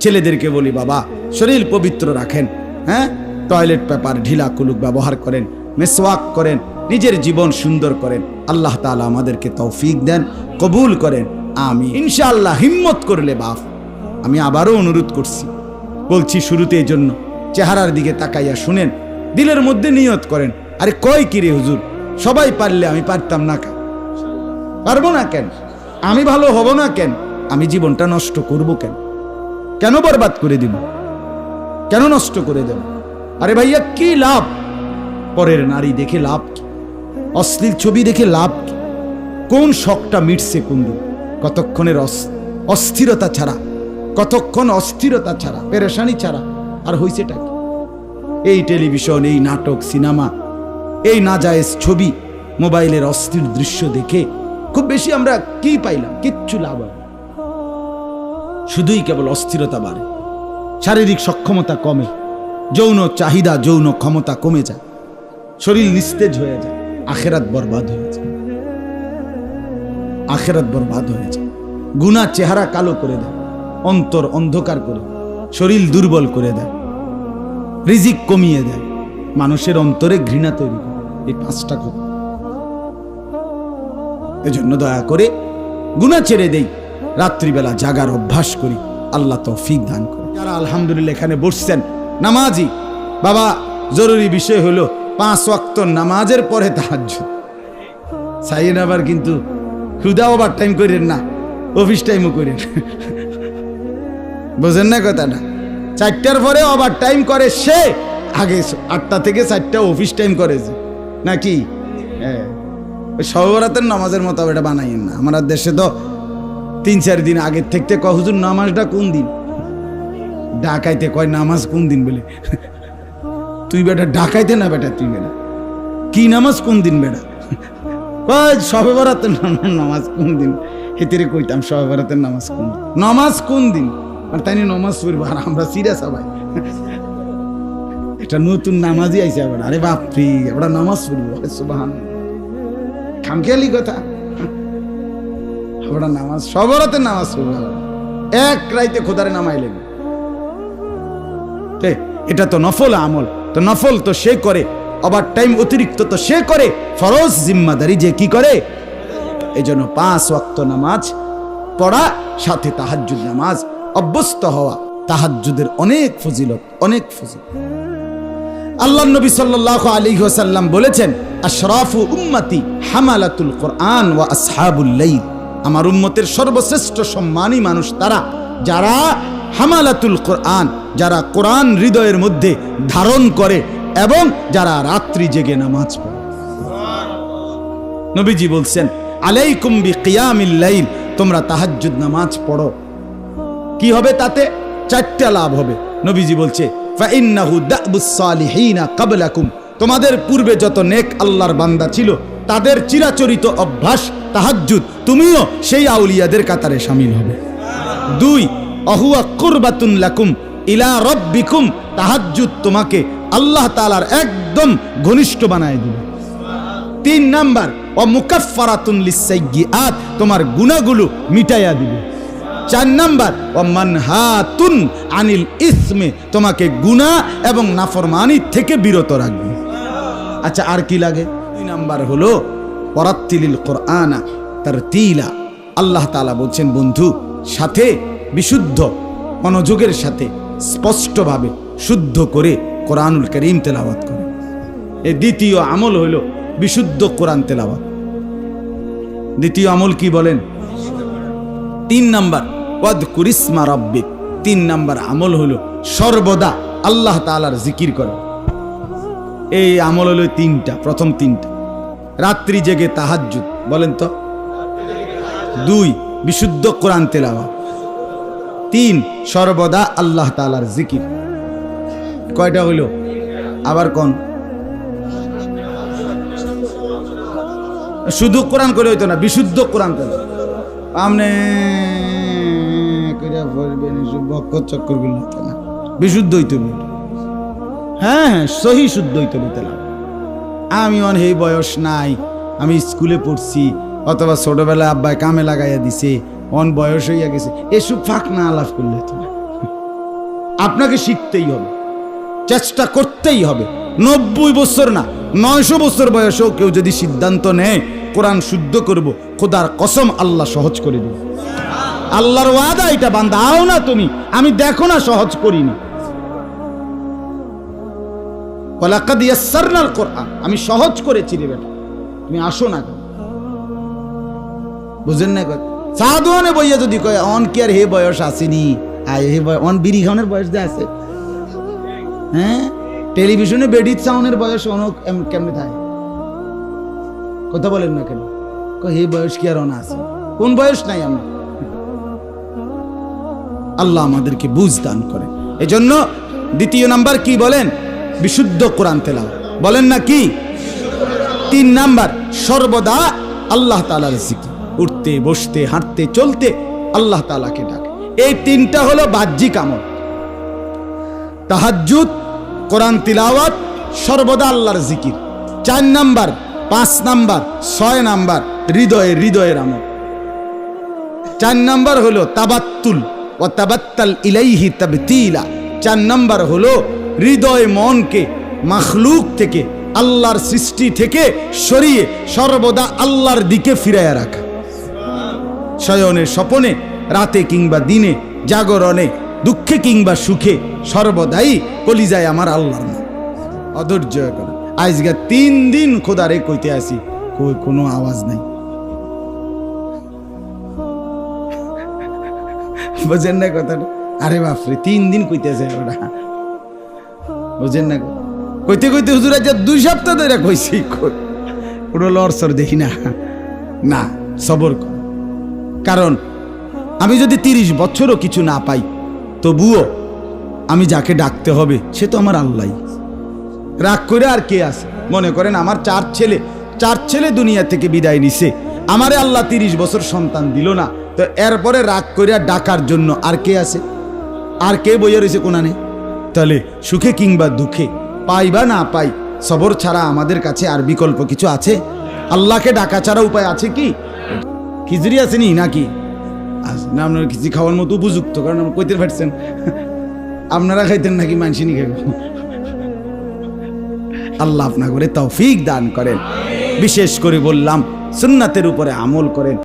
ছেলেদেরকে বলি, বাবা, শরীর পবিত্র রাখেন হ্যাঁ? টয়লেট পেপার ঢিলা কুলুক ব্যবহার করেন মেসওয়াক করেন, নিজের জীবন সুন্দর করেন। আল্লাহ তাআলা আমাদেরকে তৌফিক দেন, কবুল করেন আমি ইনশাআল্লাহ হিম্মত করলে বাপ। আমি আবারও অনুরোধ করছি, বলছি শুরুতে এই জন্য, চেহারার দিকে তাকাইয়া শুনেন, দিলের মধ্যে নিয়ত করেন। আরে কয় কিরে হুজুর, সবাই পারলে আমি পারতাম না কেন? পারব না কেন? আমি ভালো হব না কেন? আমি জীবনটা নষ্ট করব কেন? কেন বরবাদ করে দিব? কেন নষ্ট করে দেব? আরে ভাইয়া, কি লাভ? পরের নারী দেখে লাভ কি? অশ্লীল ছবি দেখে লাভ কি? কোন শখটা মিটছে কোন দিন কতক্ষণের অস্থিরতা ছাড়া, কতক্ষণ অস্থিরতা ছাড়া, পেরেশানি ছাড়া, আর হইছেটা কি? এই টেলিভিশন, এই নাটক, সিনেমা, এই নাজায়েজ ছবি, মোবাইলের অস্থির দৃশ্য দেখে খুব বেশি আমরা কি পাইলাম? কিচ্ছু লাভ হয়। শুধুই কেবল অস্থিরতা বাড়ে। শারীরিক সক্ষমতা কমে, যৌন চাহিদা, যৌন ক্ষমতা কমে যায়। শরীর নিস্তেজ হয়ে যায়, আখেরাত বরবাদ হয়ে যায়। আখেরাত বরবাদ হয়ে যায়। গুণা চেহারা কালো করে দেয়, অন্তর অন্ধকার করে, শরীর দুর্বল করে দেয়। রিজিক কমিয়ে দেয়, মানুষের অন্তরে ঘৃণা তৈরি করে, এই পাঁচটা কথা। এজন্য দয়া করে গুণা ছেড়ে দেই। রাত্রিবেলা জাগার অভ্যাস করি, আল্লাহ তৌফিক দান করে। যারা আলহামদুলিল্লাহ এখানে বসছেন, নামাজি, বাবা, জরুরি বিষয় হলো পাঁচ ওয়াক্ত নামাজের পরে তাহাজ্জুদ। সাইন আবার কিন্তু ক্ষুদা ওভার টাইম করেন না অফিস টাইমও করেন। বোঝেন না কথাটা? চারটার পরে ওভার টাইম করে সে, আগে আটটা থেকে চারটা অফিস টাইম করে নাকি? হ্যাঁ। ওই সহবরাতের নামাজের মতো এটা বানাইন না। আমার দেশে তো তিন চার দিন আগের থেকে কয়, হুজুর, নামাজটা কোন দিন? ডাকাইতে কয়, নামাজ কোন দিন? বলে। তুই বেটা, ডাকাইতে না বেটা, তুই বেটা। কি নামাজ কোন দিন বেটা? কয়, সবে বরাতের নামাজ কোন দিন? হেতেরে কইতাম, সবে বরাতের নামাজ কোন দিন? নামাজ কোন দিন? আর তাই নিয়ে নামাজ পড়ব, আর আমরা সিরিয়াস সবাই। এটা নতুন নামাজই আইসে আবার। আরে বাপরি, আমরা নামাজ পড়ব। সুবাহান খামখেয়ালি কথা। আমরা নামাজ নামাজ এক রাইতে খোদারে নামাইলেন। এটা তো নফল আমল, তো নফল তো সে করে টাইম অতিরিক্ত তো সে করে, ফরজ জিম্মাদারি যে কি করে? এই জন্য পাঁচ নামাজ পড়া, সাথে তাহাজ্জুদ নামাজ, অভ্যস্ত হওয়া, তাহাজ্জুদের অনেক ফজিলত অনেক ফজিলত। আল্লাহ নবী সাল্লাল্লাহু আলাইহি ওয়াসাল্লাম বলেছেন, আশরাফু উম্মতি হামালাতুল কোরআন ওয়া আসহাবুল লাইল। আমার উম্মতের সর্বশ্রেষ্ঠ সম্মানী মানুষ তারা, যারা হামালাতুল কোরআন, যারা কোরআন হৃদয়ের মধ্যে ধারণ করে এবং যারা রাত্রি জেগে নামাজ পড়ে। নবীজি বলছেন, আলাইকুম বি কিয়ামিল লাইল, তোমরা তাহাজ্জুদ নামাজ পড়ো। কি হবে তাতে? চারটা লাভ হবে। নবীজি বলছে তোমাদের পূর্বে যত নেক আল্লাহর বান্দা ছিল তাদের চিরাচরিত অভ্যাস, তাহাজ্জুদ, তুমিও সেই আউলিয়াদের কাতারে শামিল হবে। দুই, অহুয়া কুরবাতুন লাকুম ইলা রব্বিকুম, তাহাজ্জুদ তোমাকে আল্লাহ তালার একদম ঘনিষ্ঠ বানায় দিবে। তিন নাম্বার ও মুকাফফারাতুন লিসাইয়্যাত তোমার গুনাহগুলো মিটাইয়া দিবে। চার নাম্বার ও মানহাতুন আনিল ইসমে, তোমাকে গুনাহ এবং নাফরমানি থেকে বিরত রাখবে। আচ্ছা আর কি লাগে? দুই নাম্বার হলো পরাত্তিলিল কোরআনা তার তিলা আল্লাহ তাআলা বলছেন, বন্ধু, সাথে, বিশুদ্ধ, মনোযোগের সাথে, স্পষ্টভাবে, শুদ্ধ করে কোরআনুল করিম করে। এই দ্বিতীয় আমল হইল বিশুদ্ধ কোরআন তেলাওয়াত। দ্বিতীয় আমল কি বলেন? তিন নাম্বার ওয়াদ কুরিসমা রব্বিক। তিন নাম্বার আমল হলো, সর্বদা আল্লাহ তাআলার জিকির করে। এই আমল হলো তিনটা, প্রথম তিনটা। রাত্রি জেগে তাহাজ্জুদ, বলেন তো। দুই, বিশুদ্ধ কোরআন তেলাওয়াত। তিন, সর্বদা আল্লাহ তালার জিকির। কয়টা হইল? আবার কোন? শুধু কোরআন করে হইতো না, বিশুদ্ধ কোরআন করে আমনে বিশুদ্ধ হইতে হ্যাঁ হ্যাঁ সহি শুদ্ধই হবে তেলাম আমি অন এই বয়স নাই, আমি স্কুলে পড়ছি, অথবা ছোটবেলায় আব্বাই কামে লাগাইয়া দিছে, অন বয়স হইয়া গেছে, এসব ফাঁক না আলাপ করলে না। আপনাকে শিখতেই হবে, চেষ্টা করতেই হবে। নব্বই বছর না, নয়শো বছর বয়সেও কেউ যদি সিদ্ধান্ত নেয়, কোরআন শুদ্ধ করব, খোদার কসম আল্লাহ সহজ করে দেবে। আল্লাহর ওয়াদা এটা, বান্দা, আও না তুমি, আমি দেখো না সহজ করিনি। ওয়ালাকাদ ইয়াসসারনাল কোরআন আমি সহজ করেছি রে বেটা। তুমি আসো না কেন? বুঝেন না কথা? সাধুয়ানে বইয়া যদি কয়, অন কি আর হে বয়স আসেনি? আয়, হে অন বিড়ি খাওয়ানোর বয়স দিয়ে আছে। হ্যাঁ? টেলিভিশনে বেডিত সাউনের বয়স অনেক কেমনে থাকে? কথা বলেন না কেন? হে বয়স কি আর অন আছে? কোন বয়স নাই আমরা? আল্লাহ আমাদেরকে বুঝ দান করে এজন্য দ্বিতীয় নাম্বার কি বলেন? বিশুদ্ধ কোরআন তেলাও বলেন না কি? তিন নাম্বার, সর্বদা আল্লাহ তালার জিকির। উঠতে, বসতে, হাঁটতে, চলতে আল্লাহ তালাকে ডাকে। এই তিনটা হলো বাহ্যিক আমল। তাহাজ্জুদ, কোরআন তিলাওয়াত, সর্বদা আল্লাহর জিকির। চার নাম্বার, পাঁচ নাম্বার, ছয় নাম্বার, হৃদয়ে হৃদয়ের আমল। চার নাম্বার হলো তাবাত্তুল ও তাবাত্তাল ইলাইহি তাবতিলা। চার নাম্বার হলো হৃদয় মনকে, মাখলুক থেকে, আল্লাহর সৃষ্টি থেকে সরিয়ে সর্বদা আল্লাহর দিকে ফিরাইয়া রাখা। শয়নে স্বপনে, রাতে কিংবা দিনে, জাগরণে, দুঃখে কিংবা সুখে সর্বদাই কলিজায় আমার আল্লাহর নাম। অধৈর্য করে। আজকে তিন দিন খোদারে কইতে আসি, কই কোনো আওয়াজ নাই। বুঝেন না কথাটা? আরে বাপরে, তিন দিন কইতেছে ওরা। বুঝেন না? কইতে কইতে হুজুর আজ দুই সপ্তাহ ধরে কইছি, কই। কোনো লড়সর দেখি না। না, সবর কারণ আমি যদি তিরিশ বছরও কিছু না পাই, তবুও আমি যাকে ডাকতে হবে, সে তো আমার আল্লাহ রাগ করে আর কে আছে? মনে করেন আমার চার ছেলে চার ছেলে দুনিয়া থেকে বিদায় নিছে। আমারে আল্লাহ তিরিশ বছর সন্তান দিল না। তো এরপরে রাগ করে ডাকার জন্য আর কে আছে? আর কে বইয়া রয়েছে কোনানে? তাহলে সুখে কিংবা দুঃখে, পাই বা না পাই, সবর ছাড়া আমাদের কাছে আর বিকল্প কিছু আছে? আল্লাহকে ডাকা ছাড়া উপায় আছে কি? খিচুড়ি আসেনি নাকি? না আপনার খিচুড়ি খাওয়ার মতো উপযুক্ত, কারণ আপনি কইতে পারছেন। আপনারা খাইতেন নাকি মানসিনি খাইব? আল্লাহ আপনা করে তৌফিক দান করেন। বিশেষ করে বললাম, সুন্নাতের উপরে আমল করেন।